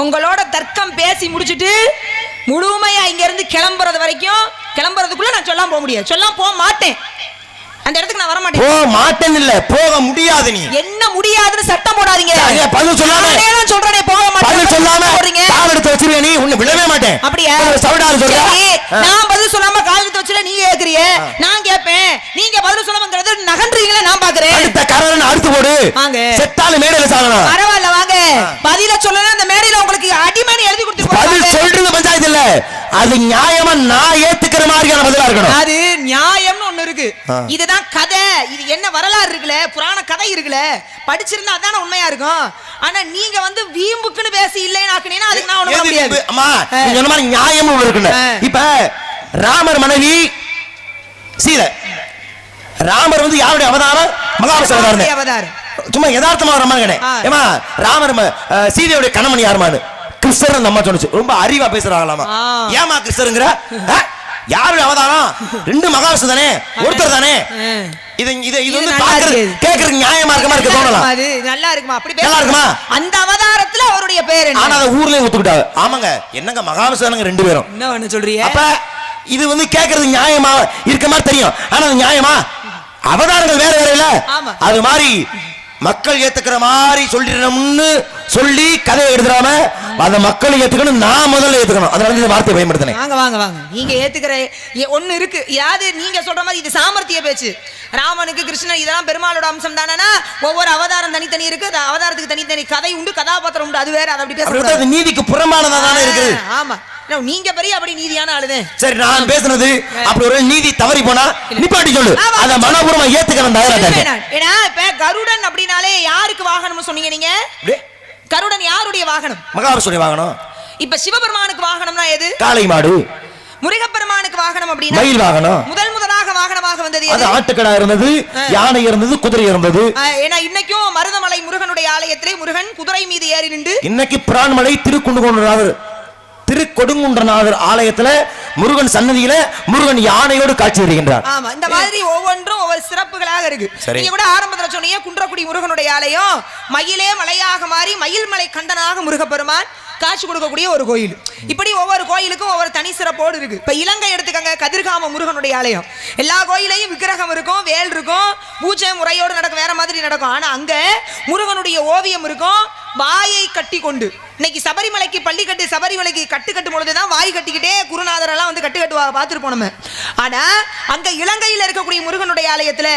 உங்களோட தர்க்கம் பேசி முடிச்சிட்டு முழுமையா இங்க இருந்து கிளம்புறது வரைக்கும் கிளம்புறதுக்குள்ள நான் சொல்லாம போக முடியாது. சொல்லாம போக மாட்டேன். அந்த இடத்துக்கு நான் வர மாட்டேன் போக மாட்டேன்னு இல்ல. போக முடியாது நீ. என்ன முடியாதுன்னு சட்டம் போடாதீங்க. பதில் சொல்லாம. நானே தான் சொல்றேனே போக மாட்டேன். பதில் சொல்லாம போறீங்க தாள் எடுத்து வச்சிருக்க நீ உன்னை விடவே மாட்டேன். அப்படியா? சவுடாரு சொல்ற. நான் பதில் சொல்லாம காகிதத்தை வச்சுல நீங்க கேக்குறிய நான் கேட்பேன் நீங்க பதில் சொல்லாமங்கிறது நகன்றீங்களே நான் பாக்குறேன். அடுத்த கரன் அறுத்து போடு. வாங்க. செத்தாலும் மேடையில சாகணும். பரவாயில்ல வாங்க. பதில சொல்லணும் அந்த மேடையில உங்களுக்கு அடிமணி எழுதி கொடுத்து பதில் போறாங்க. சொல்றது பஞ்சாயத்து இல்ல. அது நியாயமா நான் ஏத்துக்கிற மாதிரியான பதிலா இருக்கணும். அது நியாயம்னு ஒண்ணு இருக்கு. இதுதான் கதை. இது என்ன வரலாறு இருக்குல்ல? புராண கதை இருக்குல்ல? படிச்சிருந்தா அதான உண்மையா இருக்கும். ஆனா நீங்க வந்து வீம்புக்குன்னு பேசி இல்லைன்னு ஆக்குனீங்கன்னா அதுக்கு நான் ஒண்ணு முடியாது. அம்மா சொன்ன மாதிரி நியாயமும் ஒண்ணு இருக்குல்ல. ஆ. இப்ப ராமர் மனைவி சீதை. ராமர் வந்து யாருடைய அவதாரம்? மகாவிஷ்ணு அவதாரம். சும்மா யதார்த்தமா மாதிரி ஆ. ஏமா ராமர் சீதையுடைய கணவன் யாருமான்னு கிருஷ்ணர் அந்த அம்மா சொன்னுச்சு. ரொம்ப அறிவா பேசுறாங்களாமா. ஏமா கிருஷ்ணருங்கிற ஆ? யாருடைய அவதாரம்? ரெண்டு மகாவிஷ்ணு தானே? ஒருத்தர் தானே. இது இது இது வந்து பாக்குறது. கேக்குறதுக்கு நியாயமா இருக்க தோணலாம். நல்லா இருக்குமா? அப்படி நல்லா இருக்குமா? அந்த அவதாரத்துல அவருடைய பேர் ஆனா அதை ஊர்லயே ஒத்துக்கிட்டாங்க ஆமாங்க. என்னங்க மகாவிஷ்ணு ரெண்டு பேரும். என்ன சொல்றீங்க? அப்ப இது வந்து கேக்குறது நியாயமா இருக்க மாதிரி தெரியும். ஆனா நியாயமா? அவதாரங்கள் வேற வேற இல்ல. அது மாதிரி மக்கள் ஏத்துக்கிற மாதிரி சொல்லிடணும்னு சொல்லி கதையை எழுதுறாம அந்த மக்கள் ஏத்துக்கணும் நான் முதல்ல ஏத்துக்கணும். அதனால இந்த வார்த்தையை பயன்படுத்தினேன். வாங்க வாங்க வாங்க. நீங்க ஏத்துக்கிற ஒண்ணு இருக்கு. யாரு நீங்க சொல்ற மாதிரி இது சாமர்த்திய பேச்சு. ராமனுக்கு கிருஷ்ணன் இதெல்லாம் பெருமாளோட அம்சம் தானேனா ஒவ்வொரு அவதாரம் தனித்தனி இருக்கு. அவதாரத்துக்கு தனித்தனி கதை உண்டு கதாபாத்திரம் உண்டு. அது வேற அதை அப்படி அப்படி பேச விட்டா அது நீதிக்கு புறம்பானதா தானே இருக்குது. ஆமா. நீங்க பெரிய அப்படி நீதியான ஆளுதான் சரி நான் பேசுனது அப்படி ஒரு நீதி தவறி போனா நிப்பாட்டி சொல்லு. அத மனப்பூர்வமா ஏத்துக்க நான் தயாரா. ஏன்னா இப்ப கருடன் அப்படின்னாலே யாருக்கு வாகனம்னு சொன்னீங்க நீங்க? கருடன் யாருடைய வாகனம்? மகாவிஷ்ணு வாங்கணும் இப்ப சிவபெருமானுக்கு வாகனம்னா எது? காளை மாடு. முருகப்பெருமானுக்கு வாகனம் அப்படின்னா மயில் வாகனம். முதல் முதலாக வாகனமாக வந்தது அது ஆட்டுக்கடா இருந்தது யானை இருந்தது குதிரை இருந்தது. ஏன்னா இன்னைக்கும் மருதமலை முருகனுடைய ஆலயத்திலே முருகன் குதிரை மீது ஏறி நின்று இன்னைக்கு பிரான்மலை திருக்குண்டுகுன்றநாதர் திருக்கொடுங்குன்றநாதர் ஆலயத்துல முருகன் சன்னதியில முருகன் யானையோடு காட்சி வருகின்றார் ஆமா இந்த மாதிரி ஒவ்வொன்றும் ஒவ்வொரு சிறப்புகளாக இருக்கு. நீங்க கூட ஆரம்பத்துல சொன்னீங்க குன்றக்குடி முருகனுடைய ஆலயம் மயிலே மலையாக மாறி மயில் மலை கண்டனாக முருகப்பெருமான் காட்சி கொடுக்கக்கூடிய ஒரு கோயில். இப்படி ஒவ்வொரு கோயிலுக்கும் ஒவ்வொரு தனி சிறப்போடு இருக்கு. இப்ப இலங்கை எடுத்துக்கங்க கதிர்காம முருகனுடைய ஆலயம். எல்லா கோயிலையும் விக்கிரகம் இருக்கும் வேல் இருக்கும் பூஜை முறையோடு நடக்கும் வேற மாதிரி நடக்கும். ஆனா அங்க முருகனுடைய ஓவியம் இருக்கும் வாயை கட்டி கொண்டு இன்னைக்கு சபரிமலைக்கு பள்ளி கட்டி சபரிமலைக்கு கட்டு கட்டும் பொழுதுதான் வாய் கட்டிக்கிட்டே குருநாதர் எல்லாம் வந்து கட்டு கட்டுவா பார்த்துருப்போம் நம்ம ஆனா அங்க இலங்கையில இருக்கக்கூடிய முருகனுடைய ஆலயத்துல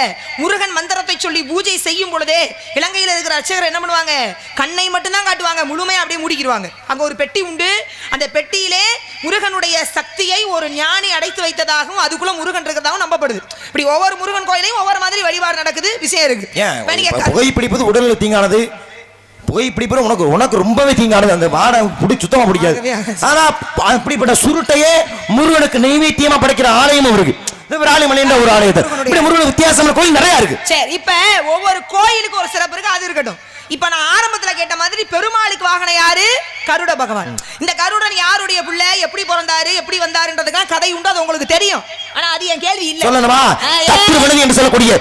முருகன் மந்திரத்தை சொல்லி பூஜை செய்யும் பொழுதே இலங்கையில இருக்கிற அர்ச்சகர் என்ன பண்ணுவாங்க? கண்ணை மட்டும்தான் காட்டுவாங்க. முழுமையா அப்படியே மூடிக்கிடுவாங்க அங்க ஒரு பெட்டி உண்டு. அந்த பெட்டியிலே முருகனுடைய சக்தியை ஒரு ஞானி அடைத்து வைத்ததாகவும் அதுக்குள்ள முருகன் இருக்கிறதாகவும் நம்பப்படுது. இப்படி ஒவ்வொரு முருகன் கோயிலையும் ஒவ்வொரு மாதிரி வழிபாடு நடக்குது. விஷயம் இருக்கு. ஏன்? இப்ப நீங்க இப்ப புகைப்பிடிப்பது உடல்ல தீங்கானது புகைப்பிடிப்பது உனக்கு உனக்கு ரொம்பவே தீங்கானது. அந்த வாடை பிடி சுத்தமா பிடிக்காது. ஆனா அப்படிப்பட்ட சுருட்டையே முருகனுக்கு நைவேத்தியமா படைக்கிற ஆலயமும் இருக்கு விராலிமலைன்ற ஒரு ஆலயத்தை. இப்படி முருகன் வித்தியாசமான கோயில் நிறைய இருக்கு. சரி இப்ப ஒவ்வொரு கோயிலுக்கு ஒரு சிறப்பு இருக்கு. அது இருக்கட்டும். இப்ப நான் ஆரம்பத்துல கேட்ட மாதிரி பெருமாளுக்கு வாகனம் யாரு? கருட பகவான். இந்த கருடன் யாருடைய பிள்ளை? எப்படி பிறந்தாரு? எப்படி வந்தாருன்றதுக்கான கதை உண்டு அது உங்களுக்கு தெரியும். ஆனா அது என் கேள்வி இல்ல. சொல்லணுமா? என்று சொல்லக்கூடிய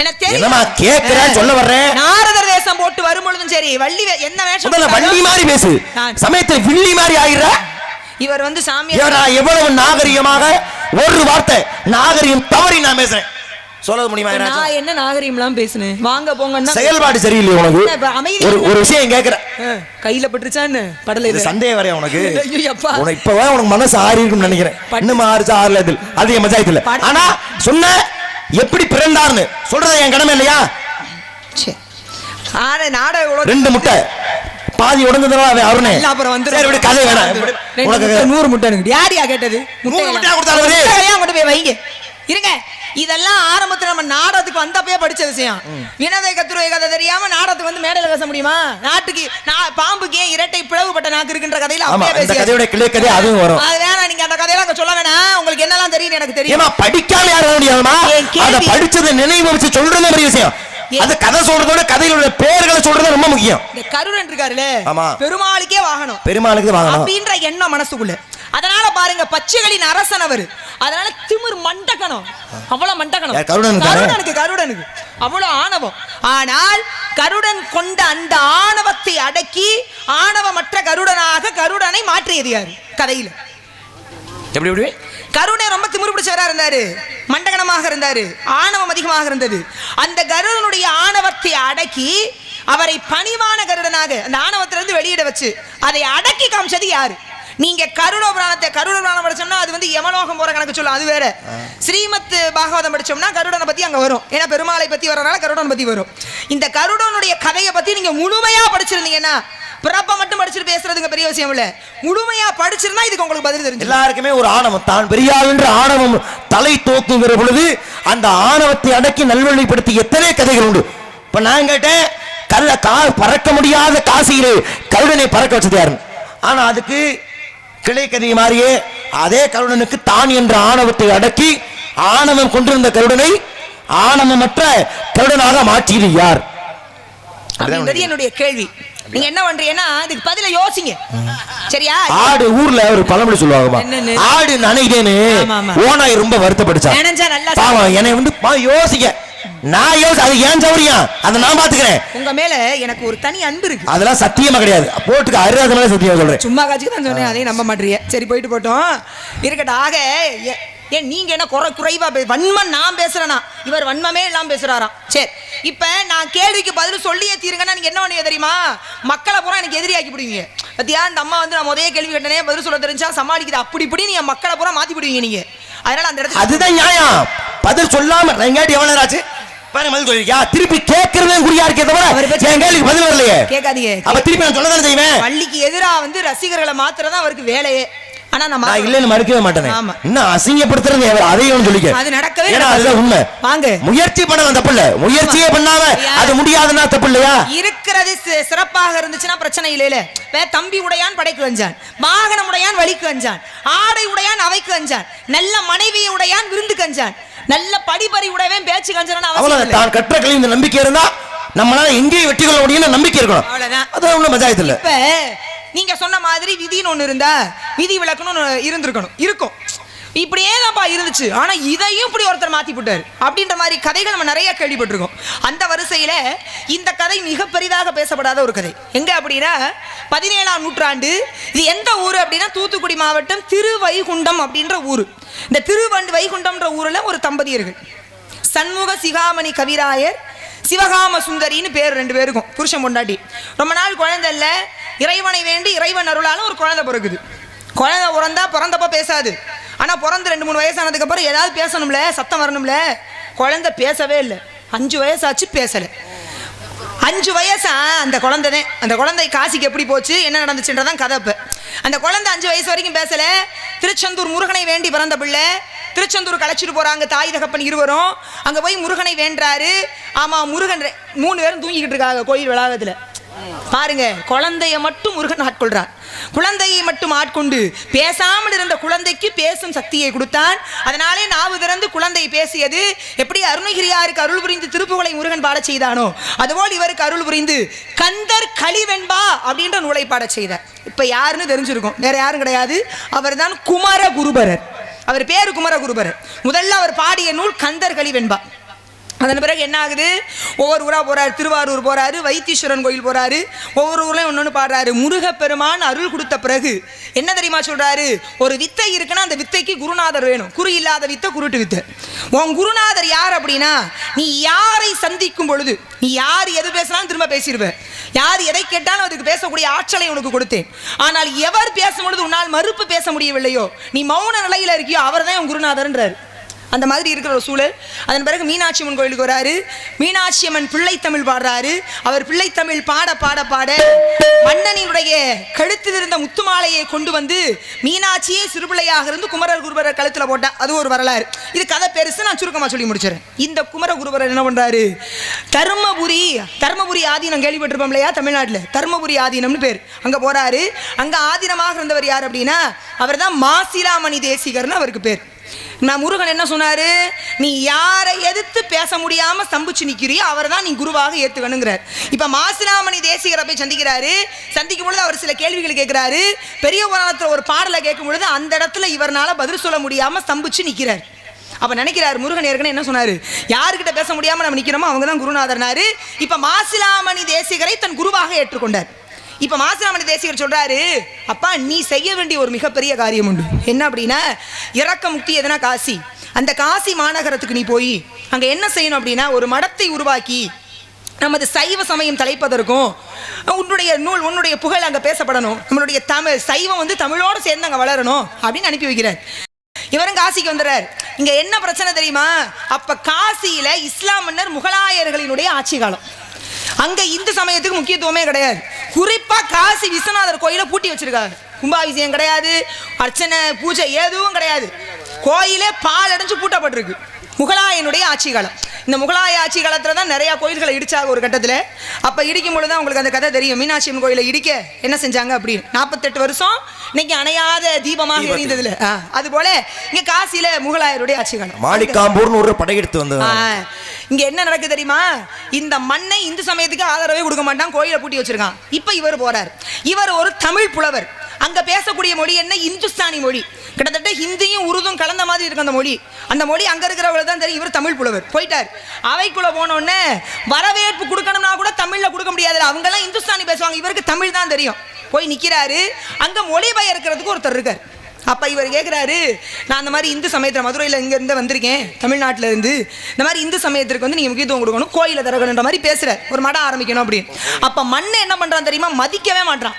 எனக்கு தெரியும்? கேட்கிறேன் சொல்ல வர்றேன் நாரதர் வேஷம் போட்டு வரும்பொழுதும் சரி வள்ளி என்ன வேஷம் முதல்ல வள்ளி மாதிரி பேசு. சமயத்துல வில்லி மாதிரி ஆயிடுற? இவர் வந்து சாமி எவ்வளவு நாகரிகமாக? ஒரு வார்த்தை நாகரிகம் தவறி நான் பேசுறேன். சொல்ல முடியுமா? நான் என்ன நாகரிகம்லாம் பேசுனேன்? வாங்க போங்கன்னா செயல்பாடு சரியில்லையே உனக்கு? ஒரு ஒரு விஷயம் கேக்குறேன். ஆ, கையில பட்டுருச்சான்னு படல இது சந்தேகம் வரையா உனக்கு. உனக்கு இப்பவே உனக்கு மனசு ஆறி இருக்கும்னு நினைக்கிறேன் இன்னும் ஆறுச்சா ஆறுல இது அது என் மஜாயத்துல படு. ஆனா சொன்ன எப்படி பிறந்தார்னு சொல்றது என் கடமை இல்லையா? ரெண்டு முட்டை. பாதி உடஞ்சதுனால அருணே. அப்புறம் வந்துரும். சரி விடு கதை வேணாம். உனக்கு முட்டை, நூறு முட்டை எனக்கு. யாரியா கேட்டது? நூறு அவரு? முட்டையா கொண்டு போய் வைங்க. இருங்க. இதெல்லாம் ஆரம்பத்துல நம்ம நாடகத்துக்கு வந்தப்பவே படிச்ச விஷயம். வினதை கத்துருவை கதை தெரியாம நாடகத்துக்கு வந்து மேடையில பேச முடியுமா? நாட்டுக்கு பாம்புக்கு ஏன் இரட்டை பிளவுபட்ட நாக்கு இருக்குன்ற கதையில இந்த பேசியாச்சு. கதையோட கிளை கதை அதுவும் வரும். அது வேணாம் நீங்க அந்த கதையெல்லாம் அங்க சொல்ல வேணாம். உங்களுக்கு என்னெல்லாம் தெரியும் எனக்கு தெரியும். படிக்காம யாரும் முடியாதுமா அத படிச்சதை நினைவு வச்சு சொல்றது பெரிய விஷயம்? அந்த கதை சொல்றதோட கதையிலுள்ள பேர்களை சொல்றது ரொம்ப முக்கியம். இந்த கருடன் இருக்காருல ஆமா. பெருமாளுக்கே வாகனம். பெருமாளுக்கு வாங்கணும் அப்படின்ற எண்ணம் மனசுக்குள்ள. அதனால பாருங்க பச்சைகளின் அரசன் அவரு. அதனால திமிர் மண்டகனம். அவ்வளவு மண்டகனம். யார், கருடனுக்கு? கருடனுக்கு அவ்வளவு ஆணவம். ஆனால் கருடன் கொண்ட அந்த ஆணவத்தை அடக்கி ஆணவமற்ற கருடனாக கருடனை மாற்றியது யாரு? கதையில. எப்படி எப்படி? கருணை ரொம்ப திமிரு பிடிச்சவரா இருந்தாரு. மண்டகனமாக இருந்தாரு. ஆணவம் அதிகமாக இருந்தது. அந்த கருடனுடைய ஆணவத்தை அடக்கி அவரை பணிவான கருடனாக அந்த ஆணவத்திலிருந்து வெளியிட வச்சு அதை அடக்கி காமிச்சது யாரு? நீங்க கருட புராணத்தை கருட புராணம் படிச்சோம்னா அது வந்து யமலோகம் போற கணக்கு சொல்லும். அது வேற. ஸ்ரீமத் பாகவதம் படிச்சோம்னா கருடனை பத்தி அங்க வரும். ஏன்னா பெருமாளை பத்தி வரனால கருடன் பத்தி வரும். இந்த கருடனுடைய கதையை பத்தி நீங்க முழுமையா படிச்சிருந்தீங்கன்னா பிறப்ப மட்டும் படிச்சுட்டு பேசுறதுங்க பெரிய விஷயம் இல்ல. முழுமையா படிச்சிருந்தா இதுக்கு உங்களுக்கு பதில் தெரிஞ்சு எல்லாருக்குமே ஒரு ஆணவம். தான் பெரியாள் என்ற ஆணவம் தலை தோக்குங்கிற பொழுது அந்த ஆணவத்தை அடக்கி நல்வழிப்படுத்தி எத்தனை கதைகள் உண்டு. இப்ப நான் கேட்டேன் கல்ல கா பறக்க முடியாத காசியிலே கருடனை பறக்க வச்சது யாரு ஆனா அதுக்கு கிளை கதை மாதிரியே அதே கருடனுக்கு தான் என்ற ஆணவத்தை அடக்கி ஆணவம் கொண்டிருந்த கருடனை ஆணவமற்ற கருடனாக மாற்றியது யார்? என்னுடைய கேள்வி. நீங்க என்ன பண்றீங்கன்னா இதுக்கு பதில யோசிங்க. சரியா? ஆடு ஊர்ல ஒரு பழமொழி என்னன்னு? ஆடு ஆமா. ஓனாய் ரொம்ப வருத்தப்படுச்சா பாவம் என்னை வந்து யோசிக்க நான் யோசி அது ஏன் சௌரியம் அதை நான் பாத்துக்கிறேன் உங்க மேல எனக்கு ஒரு தனி அன்பு இருக்கு. அதெல்லாம் சத்தியமா கிடையாது. போட்டுக்கு அருகாத சத்தியமா சொல்றேன். சும்மா காட்சிக்கு தான் சொன்னேன். அதையும் நம்ப மாட்டீங்க சரி போயிட்டு போட்டோம். இருக்கட்டும். ஆக ஏன் நீங்க என்ன குறை குறைவா வன்மம் நான் பேசுறேனா? இவர் வன்மமே எல்லாம் பேசுறாராம். சரி இப்ப நான் கேள்விக்கு பதில் சொல்லியே தீருங்கன்னா நீங்க என்ன பண்ணுவீங்க தெரியுமா? மக்களை பூரா எனக்கு எதிரியாக்கி விடுவீங்க பத்தியா? இந்த அம்மா வந்து நான் முதலே கேள்வி கேட்டனே பதில் சொல்ல தெரிஞ்சா சமாளிக்குது. அப்படி இப்படி நீங்க மக்களை பூரா மாத்தி விடுவீங்க நீங்க. அதனால அந்த இடத்துல அதுதான் நியாயம். பதில் சொல்லாம நான் கேட்டு எவ்வளவு ஆச்சு? பாருங்க பதில் சொல்லிருக்கியா திருப்பி கேட்கறதே குறியா இருக்கே தவிர என் கேள்விக்கு பதில் வரலையே. கேட்காதீங்க. அப்ப திருப்பி நான் சொல்ல தானே செய்வேன்? பள்ளிக்கு எதிரா வந்து ரசிகர்களை மாத்துறதா அவருக்கு வேலையே. ஆனா நம்ம இல்லைன்னு மறுக்கவே மாட்டேனே. இன்னும் அசிங்கப்படுத்துறது அதையும் சொல்லிக்க. அது நடக்கவே ஏன்னா நடக்காது. அதுதான் உண்மை. வாங்க. முயற்சி பண்ணலாம் தப்பு இல்ல முயற்சியே பண்ணாம அது முடியாதுன்னா தப்பு இல்லையா இருக்கிறது சிறப்பாக இருந்துச்சுன்னா பிரச்சனை இல்லையில. தம்பி உடையான் படைக்கு வஞ்சான் வாகனம் உடையான் வழிக்கு வஞ்சான் ஆடை உடையான் அவைக்கு வஞ்சான் நல்ல மனைவியை உடையான் விருந்துக்கு வஞ்சான் நல்ல படிப்பறி உடையவன் பேச்சு கஞ்சான் அவசியம் தான் கற்ற கல்வி இந்த நம்பிக்கை இருந்தா நம்மளால எங்கேயும் வெற்றி கொள்ள முடியும்னு நம்பிக்கை இருக்கணும். அவ்வளவுதான். அது ஒண்ணும் பஞ்சாயத்து இல்ல. இப்ப நீங்க சொன்ன மாதிரி விதின்னு ஒண்ணு இருந்தா விதி விலக்குன்னு ஒண்ணு இருந்திருக்கணும். இருக்கும். இப்படியே தான்ப்பா இருந்துச்சு. ஆனால் இதையும் இப்படி ஒருத்தர் மாற்றி போட்டாரு. அப்படின்ற மாதிரி கதைகள் நம்ம நிறைய கேள்விப்பட்டிருக்கோம். அந்த வரிசையில் இந்த கதை மிக பெரிதாக பேசப்படாத ஒரு கதை. எங்கே அப்படின்னா பதினேழாம் நூற்றாண்டு இது எந்த ஊர் அப்படின்னா தூத்துக்குடி மாவட்டம் திருவைகுண்டம் அப்படின்ற ஊர். இந்த திருவண்டு வைகுண்டம்ன்ற ஊரில் ஒரு தம்பதியர்கள். சண்முக சிகாமணி கவிராயர் சிவகாம சுந்தரின்னு பேர் ரெண்டு பேருக்கும் புருஷன் பொண்டாட்டி. ரொம்ப நாள் குழந்தை இல்லை. இறைவனை வேண்டி இறைவன் அருளாலும் ஒரு குழந்தை பிறகுது குழந்தை பிறந்தா பிறந்தப்ப பேசாது. ஆனால் பிறந்து ரெண்டு மூணு வயசானதுக்கப்புறம் ஏதாவது பேசணும்ல சத்தம் வரணும்ல? குழந்தை பேசவே இல்லை. அஞ்சு வயசாச்சு பேசலை. அஞ்சு வயசா அந்த குழந்தை அந்த குழந்தை காசிக்கு எப்படி போச்சு என்ன நடந்துச்சுன்றதான் கதை அந்த குழந்தை அஞ்சு வயசு வரைக்கும் பேசலை. திருச்செந்தூர் முருகனை வேண்டி பிறந்த பிள்ளை. திருச்செந்தூர் கலைச்சிட்டு போகிறாங்க தாய் தகப்பன் இருவரும். அங்கே போய் முருகனை வேண்டுறாரு. ஆமாம் முருகன் மூணு பேரும் தூங்கிக்கிட்டு இருக்காங்க கோயில் வளாகத்தில். பாருங்க குழந்தைய மட்டும் முருகன் ஆட்கொள்றார். குழந்தையை மட்டும் ஆட்கொண்டு பேசாமல் இருந்த குழந்தைக்கு பேசும் சக்தியை கொடுத்தான். அதனாலே நாவு திறந்து குழந்தை பேசியது எப்படி அருணகிரியாருக்கு அருள் புரிந்து திருப்புகளை முருகன் பாடச் செய்தானோ அதுபோல் இவருக்கு அருள் புரிந்து கந்தர் களிவெண்பா அப்படின்ற நூலை பாடச் செய்தார். இப்ப யாருன்னு தெரிஞ்சிருக்கும். வேற யாரும் கிடையாது. அவர் தான் குமர குருபரர் அவர் பேரு குமர குருபரர் முதல்ல அவர் பாடிய நூல் கந்தர் களிவெண்பா அதன் பிறகு என்ன ஆகுது? ஒவ்வொரு ஊராக போகிறாரு திருவாரூர் போகிறாரு வைத்தீஸ்வரன் கோயில் போகிறாரு ஒவ்வொரு ஊர்லேயும் ஒன்று ஒன்று பாடுறாரு. முருகப்பெருமான் அருள் கொடுத்த பிறகு என்ன தெரியுமா சொல்கிறாரு ஒரு வித்தை இருக்குன்னா அந்த வித்தைக்கு குருநாதர் வேணும். குரு இல்லாத வித்தை குருட்டு வித்தை. உன் குருநாதர் யார் அப்படின்னா நீ யாரை சந்திக்கும் பொழுது நீ யார் எது பேசினாலும் திரும்ப பேசிடுவ யார் எதை கேட்டாலும் அதுக்கு பேசக்கூடிய ஆற்றலை உனக்கு கொடுத்தேன். ஆனால் எவர் பேசும் பொழுது உன்னால் மறுப்பு பேச முடியவில்லையோ நீ மௌன நிலையில் இருக்கியோ அவர் தான் உன் குருநாதர்ன்றார். அந்த மாதிரி இருக்கிற ஒரு சூழல். அதன் பிறகு மீனாட்சி அம்மன் கோயிலுக்கு வராரு. மீனாட்சி அம்மன் பிள்ளைத்தமிழ் பாடுறாரு. அவர் பிள்ளைத்தமிழ் பாட பாட பாட மன்னனினுடைய கழுத்தில் இருந்த முத்துமாலையை கொண்டு வந்து மீனாட்சியே சிறுபிள்ளையாக இருந்து குமரர் குருபரர் கழுத்தில் போட்டா அது ஒரு வரலாறு. இது கதை பெருசு நான் சுருக்கமாக சொல்லி முடிச்சிடறேன் இந்த குமர குருபரர் என்ன பண்ணுறாரு தர்மபுரி தர்மபுரி ஆதீனம் கேள்விப்பட்டிருப்போம் இல்லையா தமிழ்நாட்டில்? தர்மபுரி ஆதீனம்னு பேர். அங்கே போகிறாரு அங்கே ஆதீனமாக இருந்தவர் யார் அப்படின்னா அவர் தான் மாசிலாமணி தேசிகர்னு அவருக்கு பேர். நான் முருகன் என்ன சொன்னாரு? நீ யாரை எதிர்த்து பேச முடியாம ஸ்தம்பிச்சு நிற்கிறியோ அவர் தான் நீ குருவாக ஏத்துக்கணுங்கிறார். இப்ப மாசிலாமணி தேசிகரை போய் சந்திக்கிறாரு. சந்திக்கும் பொழுது அவர் சில கேள்விகள் கேட்கிறாரு பெரிய புராணத்துல ஒரு பாடலை கேட்கும் பொழுது அந்த இடத்துல இவர்னால பதில் சொல்ல முடியாம ஸ்தம்பிச்சு நிக்கிறார். அப்ப நினைக்கிறாரு முருகன் ஏற்கனவே என்ன சொன்னாரு? யாருக்கிட்ட பேச முடியாம நம்ம நிக்கிறோமோ அவங்க தான் குருநாதர்னாரு. இப்ப மாசிலாமணி தேசிகரை தன் குருவாக ஏற்றுக்கொண்டார். இப்ப மாசிராமணி தேசிகர் சொல்றாரு அப்பா நீ செய்ய வேண்டிய ஒரு மிகப்பெரிய காரியம் உண்டு. என்ன அப்படின்னா இறக்க முக்தி எதுனா காசி. அந்த காசி மாநகரத்துக்கு நீ போய் அங்க என்ன செய்யணும் அப்படின்னா ஒரு மடத்தை உருவாக்கி நமது சைவ சமயம் தலைப்பதற்கும் உன்னுடைய நூல் உன்னுடைய புகழ் அங்கே பேசப்படணும். நம்மளுடைய தமிழ் சைவம் வந்து தமிழோடு சேர்ந்து அங்கே வளரணும் அப்படின்னு அனுப்பி வைக்கிறார். இவரும் காசிக்கு வந்துடுறார். இங்கே என்ன பிரச்சனை தெரியுமா? அப்போ காசியில் இஸ்லாம் மன்னர் முகலாயர்களினுடைய ஆட்சி காலம். அங்கே இந்து சமயத்துக்கு முக்கியத்துவமே கிடையாது. குறிப்பா காசி விஸ்வநாதர் கோயிலை பூட்டி வச்சிருக்காங்க. கும்பாபிஷேகம் கிடையாது அர்ச்சனை பூஜை எதுவும் கிடையாது. கோயிலே பால் அடைஞ்சு பூட்டப்பட்டிருக்கு. முகலாயனுடைய ஆட்சி காலம் இந்த முகலாய ஆட்சி காலத்துல தான் நிறைய கோயில்களை இடிச்சாங்க ஒரு கட்டத்துல. அப்ப இடிக்கும் பொழுது தான் உங்களுக்கு அந்த கதை தெரியும். மீனாட்சி அம்மன் கோயிலை இடிக்க என்ன செஞ்சாங்க அப்படின்னு. நாற்பத்தெட்டு வருஷம் இன்னைக்கு அணையாத தீபமாக எரிந்ததுல. அது போல இங்க காசியில முகலாயருடைய ஆட்சி காலம் மாணிக்காம்பூர்னு ஒரு படையெடுத்து வந்தது. இங்க என்ன நடக்குது தெரியுமா? இந்த மண்ணை இந்து சமயத்துக்கு ஆதரவே கொடுக்க மாட்டான் கோயிலை பூட்டி வச்சிருக்கான். இப்ப இவர் போறார். இவர் ஒரு தமிழ் புலவர். அங்க பேசக்கூடிய மொழி என்ன? இந்துஸ்தானி மொழி. கிட்டத்தட்ட ஹிந்தியும் உருதும் கலந்த மாதிரி இருக்கு அந்த மொழி. அந்த மொழி அங்க இருக்கிறவங்களுக்கு தான் தெரியும். இவர் தமிழ் புலவர். போயிட்டார். அவைக்குள்ள போனோடனே வரவேற்பு கொடுக்கணும்னா கூட தமிழ்ல கொடுக்க முடியாதுல்ல அவங்க எல்லாம் இந்துஸ்தானி பேசுவாங்க. இவருக்கு தமிழ் தான் தெரியும். போய் நிக்கிறாரு. அங்க மொழிபெயர்க்கிறதுக்கு ஒருத்தர் இருக்கார். அப்போ இவர் கேட்குறாரு நான் அந்த மாதிரி இந்து சமயத்தில் மதுரையில் இங்கேருந்து வந்திருக்கேன் தமிழ்நாட்டில் இருந்து இந்த மாதிரி இந்து சமயத்திற்கு வந்து நீங்கள் முக்கியத்துவம் கொடுக்கணும் கோயிலை திறக்கணுன்ற மாதிரி பேசுகிற ஒரு மடம் ஆரம்பிக்கணும் அப்படின்னு. அப்போ மண்ணை என்ன பண்ணுறான் தெரியுமா? மதிக்கவே மாட்டான்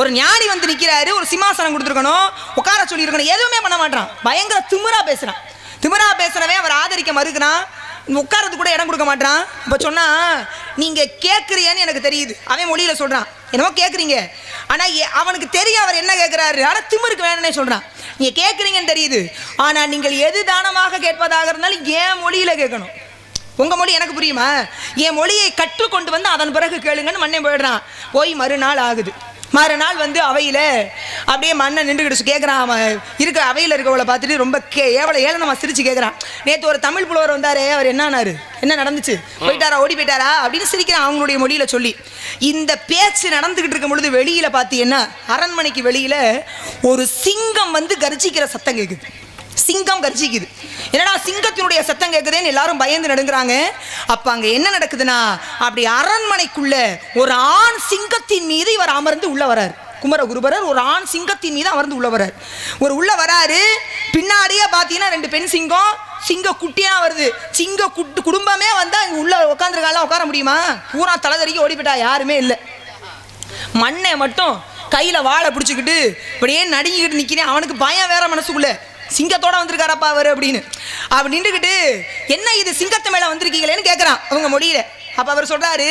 ஒரு ஞானி வந்து நிற்கிறாரு ஒரு சிம்மாசனம் கொடுத்துருக்கணும் உட்கார சொல்லியிருக்கணும் எதுவுமே பண்ண மாட்டான் பயங்கர திமிரா பேசுகிறான் திமிரா பேசுகிறவே அவர் ஆதரிக்க மறுக்கிறான். உட்காரது கூட இடம் கொடுக்க மாட்டான் இப்போ சொன்னால் நீங்கள் கேட்குறியன்னு எனக்கு தெரியுது. அவன் மொழியில் சொல்கிறான் என்னமோ கேட்குறீங்க ஆனால் அவனுக்கு தெரியும் அவர் என்ன கேட்குறாரு ஆனால் திமிருக்கு வேணும்னே சொல்கிறான் நீங்கள் கேட்குறீங்கன்னு தெரியுது. ஆனால் நீங்கள் எது தானமாக கேட்பதாக இருந்தாலும் ஏன் மொழியில் கேட்கணும். உங்கள் மொழி எனக்கு புரியுமா? என் மொழியை கற்றுக்கொண்டு வந்து அதன் பிறகு கேளுங்கன்னு மண்ணை போயிடுறான். போய் மறுநாள் ஆகுது. மறுநாள் வந்து அவையில் அப்படியே மண்ணை நின்றுக்கிட்டு கேட்குறான் அவன் இருக்க அவையில் இருக்கவளை பார்த்துட்டு ரொம்ப கே ஏவலை நம்ம சிரித்து கேட்குறான் நேற்று ஒரு தமிழ் புலவர் வந்தாரே அவர் என்னன்னாரு என்ன நடந்துச்சு? போயிட்டாரா? ஓடி போயிட்டாரா அப்படின்னு சிரிக்கிறான் அவங்களுடைய மொழியில் சொல்லி. இந்த பேச்சு நடந்துக்கிட்டு இருக்கும் பொழுது வெளியில் பார்த்தீங்கன்னா அரண்மனைக்கு வெளியில் ஒரு சிங்கம் வந்து கர்ஜிக்கிற சத்தம் கேட்குது சிங்கம் கர்ஜிக்குது. என்னடா சிங்கத்தினுடைய சத்தம் கேட்குதேன்னு எல்லாரும் பயந்து நடுங்கிறாங்க. அப்போ அங்கே என்ன நடக்குதுன்னா அப்படி அரண்மனைக்குள்ள ஒரு ஆண் சிங்கத்தின் மீது இவர் அமர்ந்து உள்ள வரார். குமரகுருபரர் ஒரு ஆண் சிங்கத்தின் மீது அமர்ந்து உள்ள வரார். ஒரு உள்ள வராரு பின்னாடியே பார்த்தீங்கன்னா ரெண்டு பெண் சிங்கம் சிங்க குட்டியாக வருது. சிங்க குட்டு குடும்பமே வந்தால் இங்கே உள்ள உட்காந்துருக்கால உட்கார முடியுமா? பூரா தலைதறிக்கு ஓடி போயிட்டா யாருமே இல்லை. மண்ணை மட்டும் கையில் வாழை பிடிச்சிக்கிட்டு இப்படியே நடுங்கிக்கிட்டு நிற்கிறேன் அவனுக்கு பயம் வேற மனசுக்குள்ளே. சிங்கத்தோட வந்திருக்காரப்பா அவர் அப்படின்னு. அப்படி நின்றுக்கிட்டு என்ன இது சிங்கத்து மேலே வந்திருக்கீங்களேன்னு கேட்குறான் அவங்க முடியல அப்போ அவர் சொல்கிறாரு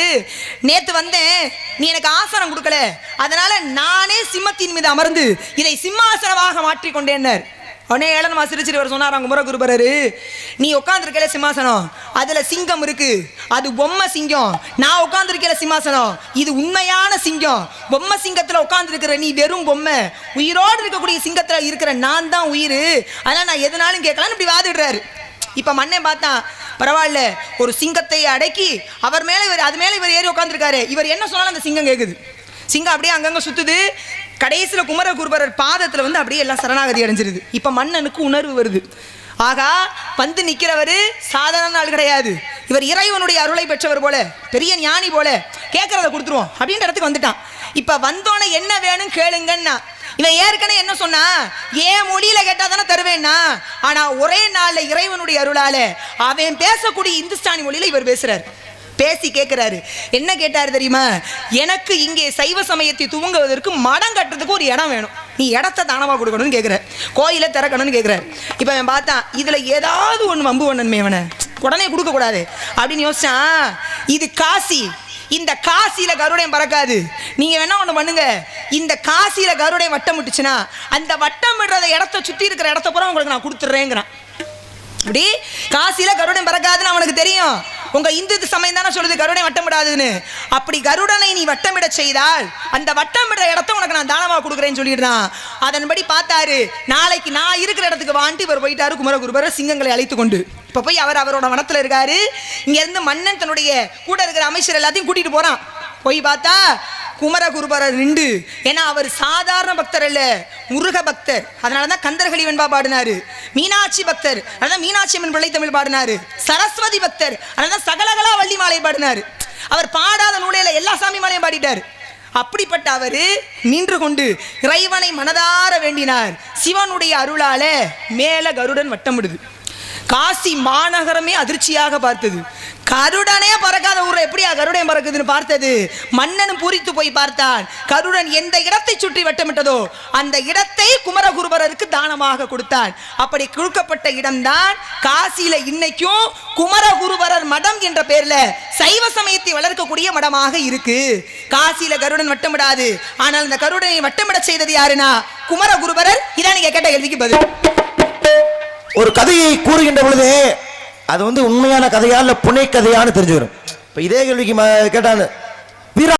நேற்று வந்தேன் நீ எனக்கு ஆசனம் கொடுக்கல. அதனால் நானே சிம்மத்தின் மீது அமர்ந்து இதை சிம்மாசனமாக மாற்றிக்கொண்டேன்னார். உடனே ஏழனமா சிரிச்சிட்டு அவர் முறை குருபரரு நீ உட்காந்துருக்கல சிம்மாசனம். அதில் சிங்கம் இருக்கு. அது பொம்மை சிங்கம். நான் உட்காந்துருக்கல சிம்மாசனம். இது உண்மையான சிங்கம். பொம்மை சிங்கத்தில் உட்காந்துருக்கிற நீ வெறும் பொம்மை. உயிரோடு இருக்கக்கூடிய சிங்கத்தில் இருக்கிற நான் தான் உயிர். அதனால் நான் எதுனாலும் கேட்கலான்னு இப்படி வாதிடுறாரு. இப்போ மண்ணே பார்த்தான் பரவாயில்ல. ஒரு சிங்கத்தை அடக்கி அவர் மேலே இவர் அது மேலே இவர் ஏறி உட்காந்துருக்காரு இவர் என்ன சொன்னாலும் அந்த சிங்கம் கேட்குது சிங்கம் அப்படியே அங்கங்கே சுற்றுது கடைசியில் குமர பாதத்தில் வந்து அப்படியே எல்லாம் சரணாகதி அடைஞ்சிருது. இப்போ மன்னனுக்கு உணர்வு வருது. ஆகா வந்து நிற்கிறவர் சாதாரண ஆள் கிடையாது. இவர் இறைவனுடைய அருளை பெற்றவர் போல பெரிய ஞானி போல கேட்கறத கொடுத்துருவோம் அப்படின்ற இடத்துக்கு வந்துட்டான். இப்போ வந்தோன்னே என்ன வேணும் கேளுங்கன்னா இவன் ஏற்கனவே என்ன சொன்னா ஏன் மொழியில கேட்டா தானே தருவேன்னா? ஆனா ஒரே நாள்ல இறைவனுடைய அருளால அவன் பேசக்கூடிய இந்துஸ்தானி மொழியில இவர் பேசுறாரு. பேசி கேட்குறாரு என்ன கேட்டார் தெரியுமா? எனக்கு இங்கே சைவ சமயத்தை துவங்குவதற்கு மடம் கட்டுறதுக்கு ஒரு இடம் வேணும். நீ இடத்த தானமாக கொடுக்கணும்னு கேட்குற கோயிலை திறக்கணும்னு கேட்குறாரு இப்போ அவன் பார்த்தான் இதில் ஏதாவது ஒன்று வம்பு பண்ணணுமே அவனை. உடனே கொடுக்கக்கூடாது அப்படின்னு யோசிச்சான் இது காசி. இந்த காசியில் கருடையம் பறக்காது. நீங்கள் வேணா ஒன்று பண்ணுங்க. இந்த காசியில் கருடையும் வட்டம் விட்டுச்சுன்னா அந்த வட்டம் விடுறத இடத்த சுற்றி இருக்கிற இடத்த பூரா உங்களுக்கு நான் கொடுத்துட்றேங்கிறான் அப்படி காசியில் கருடையும் பறக்காதுன்னு அவனுக்கு தெரியும். உங்க இந்து சமயம் தானே சொல்லுது கருடனை வட்டமிடாதுன்னு அப்படி கருடனை நீ வட்டமிட செய்தால் அந்த வட்டமிடுற இடத்த உனக்கு நான் தானமா கொடுக்குறேன்னு சொல்லிடுறான் அதன்படி பார்த்தாரு நாளைக்கு நான் இருக்கிற இடத்துக்கு வாண்டி இவர் போயிட்டாரு குமரகுருபர சிங்கங்களை அழைத்து கொண்டு. இப்போ போய் அவர் அவரோட வனத்தில் இருக்காரு. இங்கேருந்து மன்னன் தன்னுடைய கூட இருக்கிற அமைச்சர் எல்லாத்தையும் கூட்டிகிட்டு போகிறான் போய் பார்த்தா குமரகுருபர நின்று ஏன்னா அவர் சாதாரண பக்தர் அல்ல முருக பக்தர். அதனால தான் கந்தர்களி வெண்பா பாடினாரு. மீனாட்சி பக்தர் அதனால மீனாட்சி அம்மன் பிள்ளை தமிழ் பாடினாரு. சரஸ்வதி பக்தர் அதனால தான் சகலகலா வள்ளி மாலை பாடினாரு. அவர் பாடாத நூலையில எல்லா சாமி மாலையும் பாடிட்டார். அப்படிப்பட்ட அவர் நின்று கொண்டு இறைவனை மனதார வேண்டினார். சிவனுடைய அருளால மேல கருடன் வட்டமிடுது. காசி மாநகரமே அதிர்ச்சியாக பார்த்தது. கருடனே பறக்காத ஊரை எப்படியா கருடன் பறக்குதுன்னு பார்த்தது? மன்னனும் பூரித்து போய் பார்த்தான். கருடன் எந்த இடத்தை சுற்றி வட்டமிட்டதோ அந்த இடத்தை குமரகுருபரருக்கு தானமாக கொடுத்தான். அப்படி கொடுக்கப்பட்ட இடம்தான் காசியில இன்னைக்கும் குமரகுருபரர் மடம் என்ற பேர்ல சைவ சமயத்தை வளர்க்கக்கூடிய மடமாக இருக்கு. காசியில கருடன் வட்டமிடாது. ஆனால் அந்த கருடனை வட்டமிட செய்தது யாருன்னா குமரகுருபரர். இதான் நீங்க கேட்ட கேள்விக்கு பதில். ஒரு கதையை கூறுகின்ற பொழுதே அது வந்து உண்மையான கதையா இல்ல புனை கதையான்னு தெரிஞ்சுக்கணும் இப்ப இதே கேள்விக்கு கேட்டான்னு வீரா